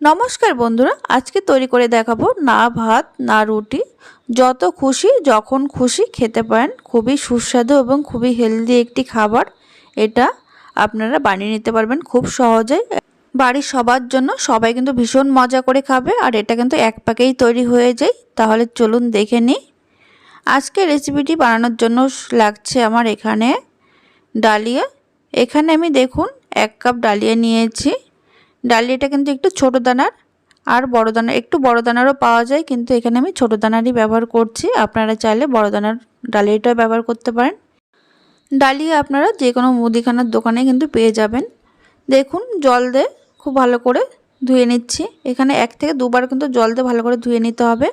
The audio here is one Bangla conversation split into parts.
নমস্কার বন্ধুরা, আজকে তৈরি করে দেখাবো না ভাত, না রুটি। যত খুশি, যখন খুশি খেতে পারেন। খুবই সুস্বাদু এবং খুবই হেলদি একটি খাবার। এটা আপনারা বানিয়ে নিতে পারবেন খুব সহজেই বাড়ির সবার জন্য সবাই কিন্তু ভীষণ মজা করে খাবে, আর এটা কিন্তু এক প্যাকেই তৈরি হয়ে যায়। তাহলে চলুন দেখে নিই আজকে রেসিপিটি বানানোর জন্য লাগছে আমার এখানে ডালিয়া। এখানে আমি দেখুন, এক কাপ ডালিয়া নিয়েছি। ডালিয়াটা কিন্তু একটু ছোটো দানার আর বড় দানা একটু বড় দানারও পাওয়া যায়, কিন্তু এখানে আমি ছোটো দানারই ব্যবহার করছি। আপনারা চাইলে বড় দানার ডালিয়াটাও ব্যবহার করতে পারেন। ডালিয়া আপনারা যে কোনো মুদিখানার দোকানে কিন্তু পেয়ে যাবেন। দেখুন, জল দিয়ে খুব ভালো করে ধুয়ে নিচ্ছি। এখানে এক থেকে দুবার কিন্তু জল দিয়ে ভালো করে ধুয়ে নিতে হবে।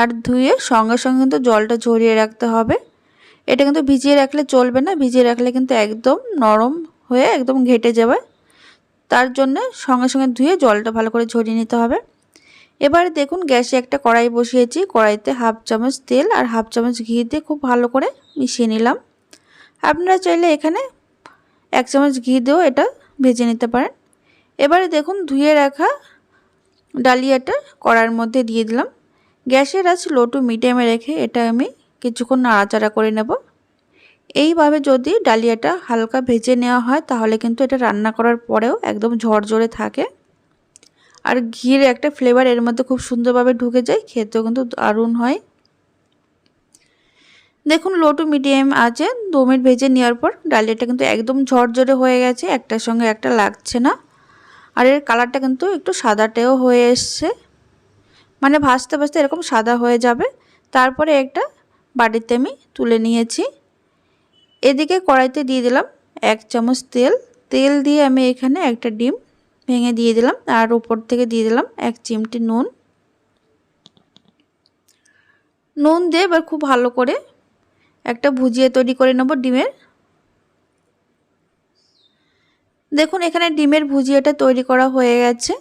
আর ধুয়ে সঙ্গে সঙ্গে কিন্তু জলটা ঝরিয়ে রাখতে হবে। এটা কিন্তু ভিজিয়ে রাখলে চলবে না, ভিজিয়ে রাখলে কিন্তু একদম নরম হয়ে একদম ঘেটে যাবে। তার জন্য সঙ্গে সঙ্গে ধুয়ে জলটা ভালো করে ঝরিয়ে নিতে হবে। এবারে দেখুন গ্যাসে একটা কড়াই বসিয়েছি। কড়াইতে হাফ চামচ তেল আর হাফ চামচ ঘি দিয়ে খুব ভালো করে মিশিয়ে নিলাম। আপনারা চাইলে এখানে এক চামচ ঘি দিয়েও এটা ভেজে নিতে পারেন। এবারে দেখুন ধুয়ে রাখা ডালিয়াটা কড়ার মধ্যে দিয়ে দিলাম। গ্যাসের আজ লো টু মিডিয়ামে রেখে এটা আমি কিছুক্ষণ নাড়াচাড়া করে নেব। এইভাবে যদি ডালিয়াটা হালকা ভেজে নেওয়া হয়, তাহলে কিন্তু এটা রান্না করার পরেও একদম ঝরঝরে থাকে। আর ঘির একটা ফ্লেভার এর মধ্যে খুব সুন্দরভাবে ঢুকে যায়, খেতেও কিন্তু দারুণ হয়। দেখুন লো টু মিডিয়াম আছে। দু মিনিট ভেজে নেওয়ার পর ডালিয়াটা কিন্তু একদম ঝরঝরে হয়ে গেছে, একটার সঙ্গে একটা লাগছে না। আর এর কালারটা কিন্তু একটু সাদাটেও হয়ে এসছে। মানে ভাজতে ভাজতে এরকম সাদা হয়ে যাবে। তারপরে একটা বাড়িতে আমি তুলে নিয়েছি। এদিকে কড়াইতে দিয়ে দিলাম এক চামচ তেল। তেল দিয়ে আমি এখানে একটা ডিম ভেঙে দিয়ে দিলাম। আর উপর থেকে দিয়ে দিলাম এক চিমটি নুন। নুন দিয়ে এবার খুব ভালো করে একটা ভুজিয়ে তৈরি করে নেব ডিমের। দেখুন, এখানে ডিমের ভুজিয়াটা তৈরি করা হয়ে গেছে।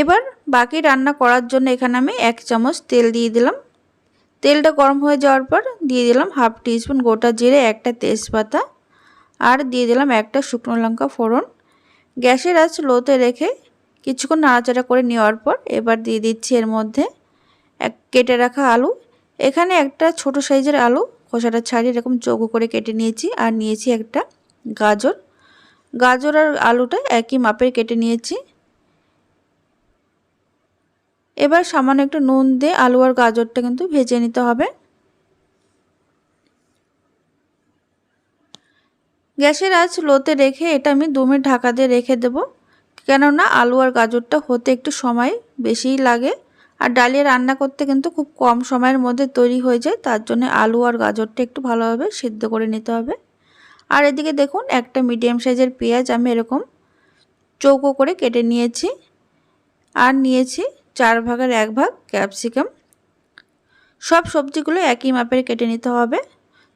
এবার বাকি রান্না করার জন্য এখানে আমি এক চামচ তেল দিয়ে দিলাম। তেলটা গরম হয়ে যাওয়ার পর দিয়ে দিলাম হাফ টিস্পুন গোটা জিরে, একটা তেজপাতা আর দিয়ে দিলাম একটা শুকনো লঙ্কা ফোড়ন। গ্যাসের আঁচ লোতে রেখে কিছুক্ষণ নাড়াচাড়া করে নেওয়ার পর এবার দিয়ে দিচ্ছি এর মধ্যে এক, কেটে রাখা আলু। এখানে একটা ছোট সাইজের আলু, খোসাটা ছাড়িয়ে এরকম চৌকো করে কেটে নিয়েছি আর নিয়েছি একটা গাজর। গাজর আর আলুটা একই মাপের কেটে নিয়েছি। এবার সামান্য একটু নুন দিয়ে আলু আর গাজরটা কিন্তু ভেজে নিতে হবে। গ্যাসের আঁচ লোতে রেখে এটা আমি দু মিনিট ঢাকা দিয়ে রেখে দেব, কেননা আলু আর গাজরটা হতে একটু সময় বেশিই লাগে। আর ডালিয়া রান্না করতে কিন্তু খুব কম সময়ের মধ্যে তৈরি হয়ে যায়, তার জন্য আলু আর গাজরটা একটু ভালোভাবে সিদ্ধ করে নিতে হবে। আর এদিকে দেখুন, একটা মিডিয়াম সাইজের পেঁয়াজ আমি এরকম চৌকো করে কেটে নিয়েছি। আর নিয়েছি চার ভাগের এক ভাগ ক্যাপসিকাম। সব সবজিগুলো একই মাপের কেটে নিতে হবে,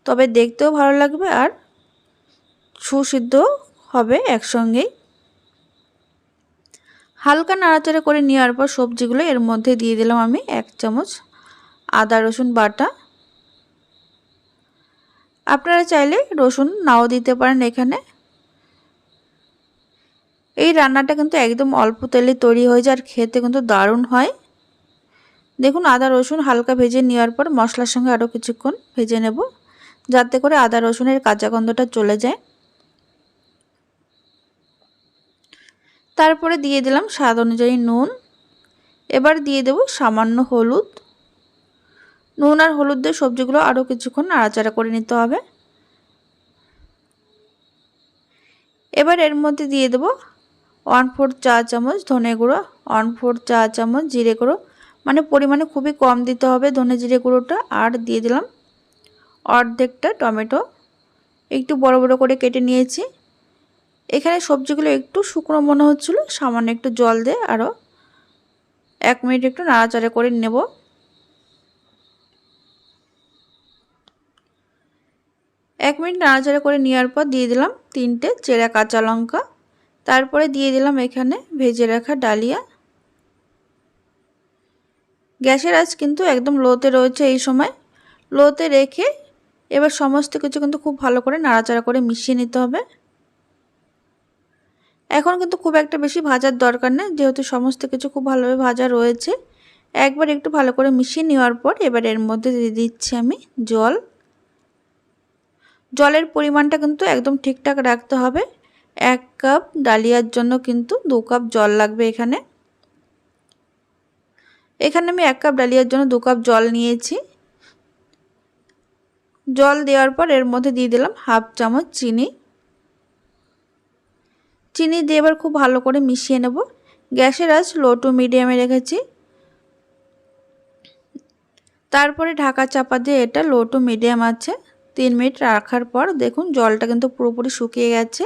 তবে দেখতেও ভালো লাগবে আর সুসিদ্ধ হবে একসঙ্গেই। হালকা নাড়াচাড়া করে নেওয়ার পর সবজিগুলো এর মধ্যে দিয়ে দিলাম আমি এক চামচ আদা, রসুন বাটা। আপনারা চাইলে রসুন নাও দিতে পারেন এখানে। এই রান্নাটা কিন্তু একদম অল্প তেলে তৈরি হয়ে যায় আর খেতে কিন্তু দারুণ হয়। দেখুন, আদা, রসুন হালকা ভেজে নেওয়ার পর মশলার সঙ্গে আরও কিছুক্ষণ ভেজে নেব, যাতে করে আদা, রসুনের কাঁচা গন্ধটা চলে যায়। তারপরে দিয়ে দিলাম স্বাদ অনুযায়ী নুন। এবার দিয়ে দেব সামান্য হলুদ। নুন আর হলুদ দিয়ে সবজিগুলো আরও কিছুক্ষণ নাড়াচাড়া করে নিতে হবে। এবার এর মধ্যে দিয়ে দেব ওয়ান ফোর চা চামচ ধনে গুঁড়ো, ওয়ান ফোর চা চামচ জিরে গুঁড়ো। মানে পরিমাণে খুবই কম দিতে হবে ধনে জিরে গুঁড়োটা। আর দিয়ে দিলাম অর্ধেকটা টমেটো। একটু বড় বড় করে কেটে নিয়েছি। এখানে সবজিগুলো একটু শুকনো মনে হচ্ছিল, সামান্য একটু জল দিয়ে আরও এক মিনিট একটু নাড়াচাড়া করে নেব। এক মিনিট নাড়াচাড়া করে নেওয়ার পর দিয়ে দিলাম তিনটে চেরা কাঁচা লঙ্কা। তারপরে দিয়ে দিলাম এখানে ভেজে রাখা ডালিয়া। গ্যাসের আজ কিন্তু একদম লোতে রয়েছে এই সময়। লোতে রেখে এবার সমস্ত কিছু কিন্তু খুব ভালো করে নাড়াচাড়া করে মিশিয়ে নিতে হবে। এখন কিন্তু খুব একটা বেশি ভাজার দরকার নেই, যেহেতু সমস্ত কিছু খুব ভালোভাবে ভাজা রয়েছে। একবার একটু ভালো করে মিশিয়ে নেওয়ার পর এবার এর মধ্যে দিয়ে দিচ্ছি আমি জল। জলের পরিমাণটা কিন্তু একদম ঠিকঠাক রাখতে হবে। এক কাপ ডালিয়ার জন্য কিন্তু দু কাপ জল লাগবে এখানে। এখানে আমি এক কাপ ডালিয়ার জন্য দু কাপ জল নিয়েছি। জল দেওয়ার পর এর মধ্যে দিয়ে দিলাম হাফ চামচ চিনি। চিনি দিয়ে এবার খুব ভালো করে মিশিয়ে নেব। গ্যাসের আজ লো টু মিডিয়ামে রেখেছি। তারপরে ঢাকা চাপা দিয়ে এটা লো টু মিডিয়াম আছে। তিন মিনিট রাখার পর দেখুন জলটা কিন্তু পুরোপুরি শুকিয়ে গেছে।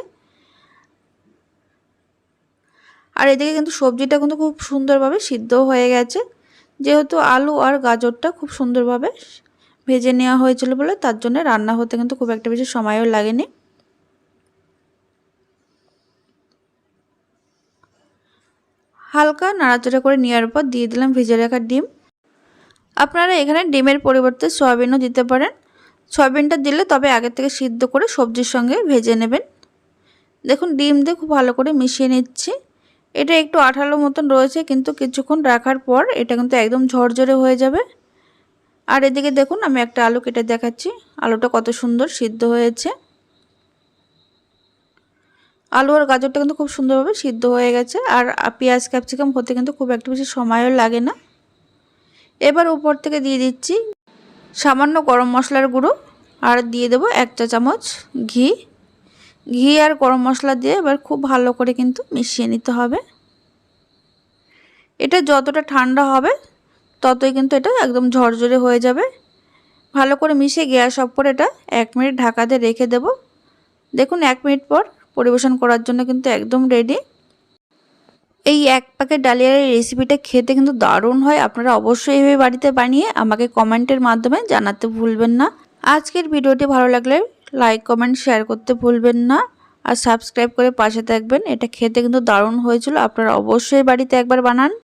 আর এদিকে কিন্তু সবজিটা কিন্তু খুব সুন্দরভাবে সিদ্ধ হয়ে গেছে। যেহেতু আলু আর গাজরটা খুব সুন্দরভাবে ভেজে নেওয়া হয়েছিল বলে তার জন্য রান্না হতে কিন্তু খুব একটা বেশি সময়ও লাগেনি। হালকা নাড়াচাড়া করে নেওয়ার পর দিয়ে দিলাম ভেজে রাখা ডিম। আপনারা এখানে ডিমের পরিবর্তে সয়াবিনও দিতে পারেন। সয়াবিনটা দিলে তবে আগে থেকে সিদ্ধ করে সবজির সঙ্গে ভেজে নেবেন। দেখুন, ডিম দিয়ে খুব ভালো করে মিশিয়ে নিচ্ছি। এটা একটু আঠালো মতন রয়েছে, কিন্তু কিছুক্ষণ রাখার পর এটা কিন্তু একদম ঝরঝরে হয়ে যাবে। আর এদিকে দেখুন, আমি একটা আলু কেটে দেখাচ্ছি। আলুটা কত সুন্দর সিদ্ধ হয়েছে। আলু আর গাজরটা কিন্তু খুব সুন্দরভাবে সিদ্ধ হয়ে গেছে, আর পেঁয়াজ, ক্যাপসিকাম হতে কিন্তু খুব একটা বেশি সময়ও লাগে না। এবার উপর থেকে দিয়ে দিচ্ছি সামান্য গরম মশলার গুঁড়ো, আর দিয়ে দেবো এক চা চামচ ঘি। ঘি আর গরম মশলা দিয়ে এবার খুব ভালো করে কিন্তু মিশিয়ে নিতে হবে। এটা যতটা ঠান্ডা হবে, ততই কিন্তু এটা একদম ঝরঝরে হয়ে যাবে। ভালো করে মিশিয়ে গ্যাস অফ করে এটা এক মিনিট ঢাকাতে রেখে দেব। দেখুন, এক মিনিট পর পরিবেশন করার জন্য কিন্তু একদম রেডি এই এক প্যাকেট ডালিয়ার রেসিপিটা খেতে কিন্তু দারুণ হয়। আপনারা অবশ্যই এইভাবে বাড়িতে বানিয়ে আমাকে কমেন্টের মাধ্যমে জানাতে ভুলবেন না। আজকের ভিডিওটি ভালো লাগলে লাইক কমেন্ট শেয়ার করতে ভুলবেন না। আর সাবস্ক্রাইব করে পাশে থাকবেন। এটা খেতে কিন্তু দারুণ হয়েছিল। আপনারা অবশ্যই বাড়িতে একবার বানান।